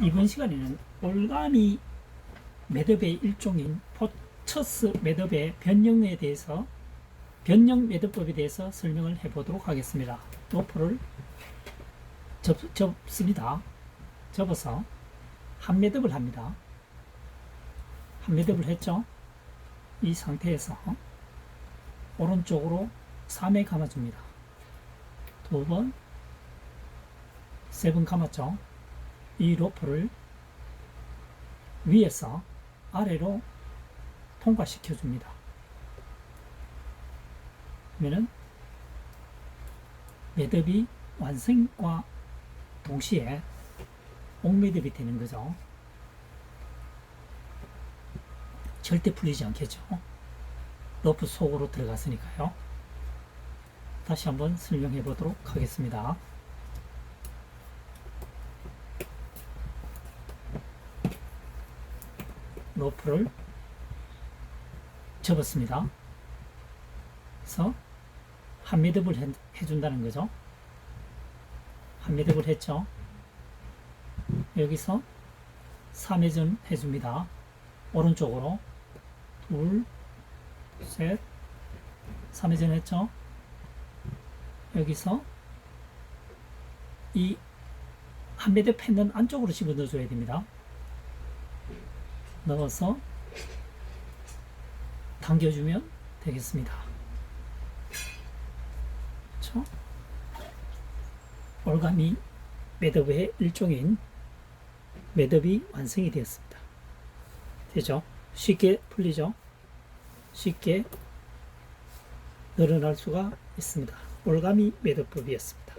이번 시간에는 올가미 매듭의 일종인 포처스 매듭의 변형에 대해서 변형 매듭법에 대해서 설명을 해보도록 하겠습니다. 로프를 접, 접습니다. 접어서 한 매듭을 합니다. 한 매듭을 했죠. 이 상태에서 오른쪽으로 3회 감아줍니다. 두 번, 세 번 감았죠. 이 로프를 위에서 아래로 통과시켜 줍니다. 그러면은 매듭이 완성과 동시에 옥매듭이 되는 거죠. 절대 풀리지 않겠죠. 로프 속으로 들어갔으니까요. 다시 한번 설명해 보도록 하겠습니다. 로프를 접었습니다. 그래서 한 매듭을 해, 해준다는 거죠. 한 매듭을 했죠. 여기서 3회전 해줍니다. 오른쪽으로 둘, 셋, 3회전 했죠. 여기서 이한 매듭 펜은 안쪽으로 집어넣어 줘야 됩니다. 넣어서 당겨주면 되겠습니다. 그렇죠? 올가미 매듭의 일종인 매듭이 완성이 되었습니다. 되죠? 쉽게 풀리죠? 쉽게 늘어날 수가 있습니다. 올가미 매듭법이었습니다.